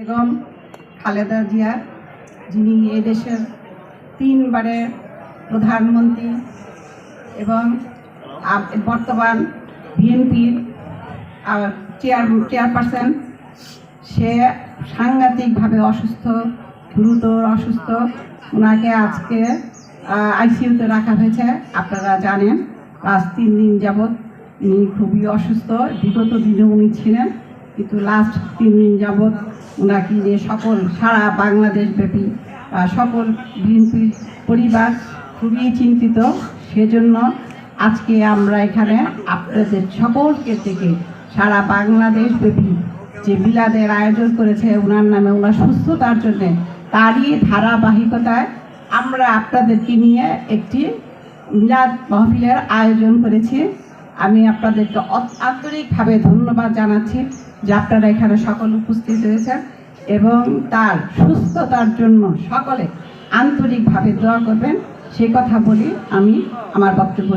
বেগম খালেদা জিয়া যিনি এই দেশের তিনবারে প্রধানমন্ত্রী এবং বর্তমান বিএনপির চেয়ার, চেয়ারপারসন, সে সাংঘাতিকভাবে অসুস্থ, গুরুতর অসুস্থ। ওনাকে আজকে আইসিইউতে রাখা হয়েছে। আপনারা জানেন আজ তিন দিন যাবৎ উনি খুবই অসুস্থ। বিগত দিনে উনি ছিলেন। কিন্তু লাস্ট তিন দিন যাবৎ ওনাকে নিয়ে সকল সারা বাংলাদেশ আহ, সকল বিএনপি পরিবার খুবই চিন্তিত। সেজন্য আজকে আমরা এখানে আপনাদের সকলকে থেকে সারা বাংলাদেশ ব্যাপী যে বিলাদের আয়োজন করেছে ওনার নামে ওনার সুস্থতার জন্যে তারই ধারাবাহিকতায় আমরা আপনাদেরকে নিয়ে একটি মিলাদ মাহফিলের আয়োজন করেছি। আমি আপনাদেরকে অত- আন্তরিকভাবে ধন্যবাদ জানাচ্ছি যে আপনারা এখানে সকল উপস্থিত হয়েছেন এবং তার সুস্থতার জন্য সকলে আন্তরিকভাবে দোয়া করবেন সেই কথা বলি আমি আমার বক্তব্য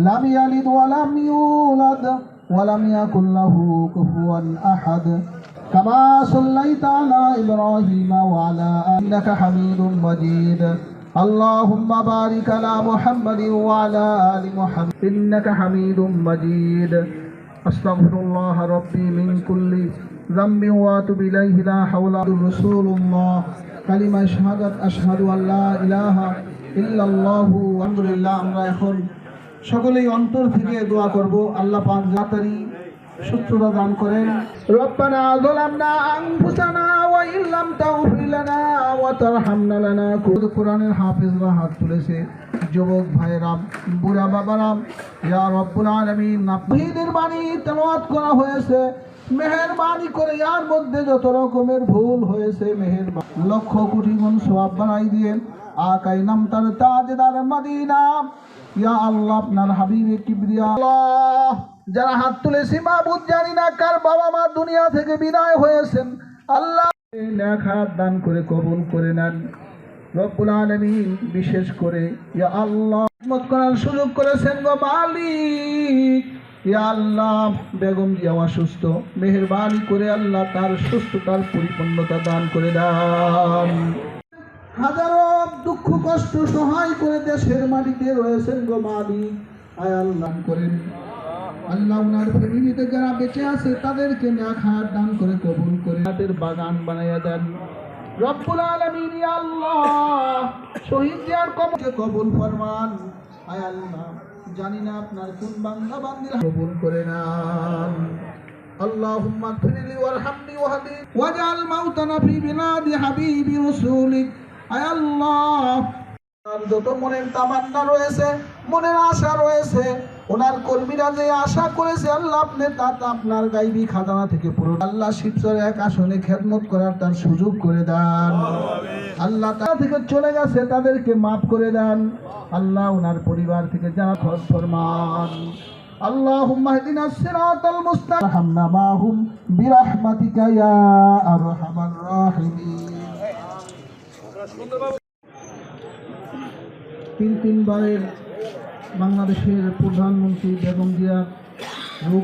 لم يلد ولم يولد ولم يكن له كفوا أحد كما صليت على إبراهيم وعلى آل إنك حميد مجيد اللهم بارك على محمد وعلى آل محمد إنك حميد مجيد أستغفر الله ربي من كل ذنب وأتوب إليه لا حول رسول الله كلمة شهادة أشهد أن لا إله إلا الله الحمد لله আমরা এখন সকলেই অন্তর থেকে দোয়া করব আল্লাহ পাক জাতারি সুস্থতা দান করেন রব্বানা যালামনা আনফুসানা ওয়া ইল্লাম তাগফির লানা ওয়া তারহামনা লানা। কোরআনের হাফেজরা হাত তুলেছে। যুবক ভাইরা বুড়া বাবারা ইয়া রব্বুল আলামিন বাণী তেলাওয়াত করা হয়েছে। মেহেরবানি করে ইয়ার মধ্যে যত রকমের ভুল হয়েছে মেহেরবানি লক্ষ কোটি গুণ সওয়াব বানাই দিয়েন। আকাই নাম তার তাজদার মদিনা। ইয়া আল্লাহ আপনার হাবিবে কিবরিয়া। আল্লাহ যারা হাত তুলেছি মাহবুদ জানি না কার বাবা মা দুনিয়া থেকে বিদায় হয়েছেন। আল্লাহ হাত দান করে কবুল করে নেন। রব্বুল আলামিন বিশেষ করে আল্লাহ করার সুযোগ করেছেন গো মালিক। আল্লাহ, বেগম জিয়া অসুস্থ মেহেরবানি করে আল্লাহ তার সুস্থতার পরিপূর্ণতা দান করে দান। হাজারো দুঃখ, কষ্ট, সহায় করে দেশের মাটিতে রয়েছেন গো মালিক। আয় আল্লাহ করেন। আল্লাহ ওনার ফ্যামিলিতে যারা বেঁচে আছে তাদেরকে নেখার দান করে কবুল করে তাদের বাগান বানাইয়া দেন রব্বুল আলামিন ইয়া আল্লাহ শহীদ জিয়ার কবরকে কবুল ফরমান আয় আল্লাহ জানি না আপনার কোন বান্দা বান্দির কবুল করে নেন اللهم اغفر لي وارحمني واهدني واجعل موتنا في بلاد حبيب رسولك আয় আল্লাহ আর যত মনের তামান্না রয়েছে মনের আশা রয়েছে ওনার কর্মীরা যে আশা করেছে আল্লাহ আপনি তা তা আপনার গাইবি খাজানা থেকে পুরো আল্লাহ শিবচর এক আসনে খেদমত করার তার সুযোগ করে দেন আল্লাহ তা থেকে চলে গেছে তাদেরকে মাফ করে দেন আল্লাহ ওনার পরিবার থেকে যারা খোঁজ ফরমান اللهم اهدنا الصراط المستقيم ارحمنا معهم برحمتك يا ارحم الراحمين তিন তিনবারের বাংলাদেশের প্রধানমন্ত্রী বেগম জিয়ার রোগ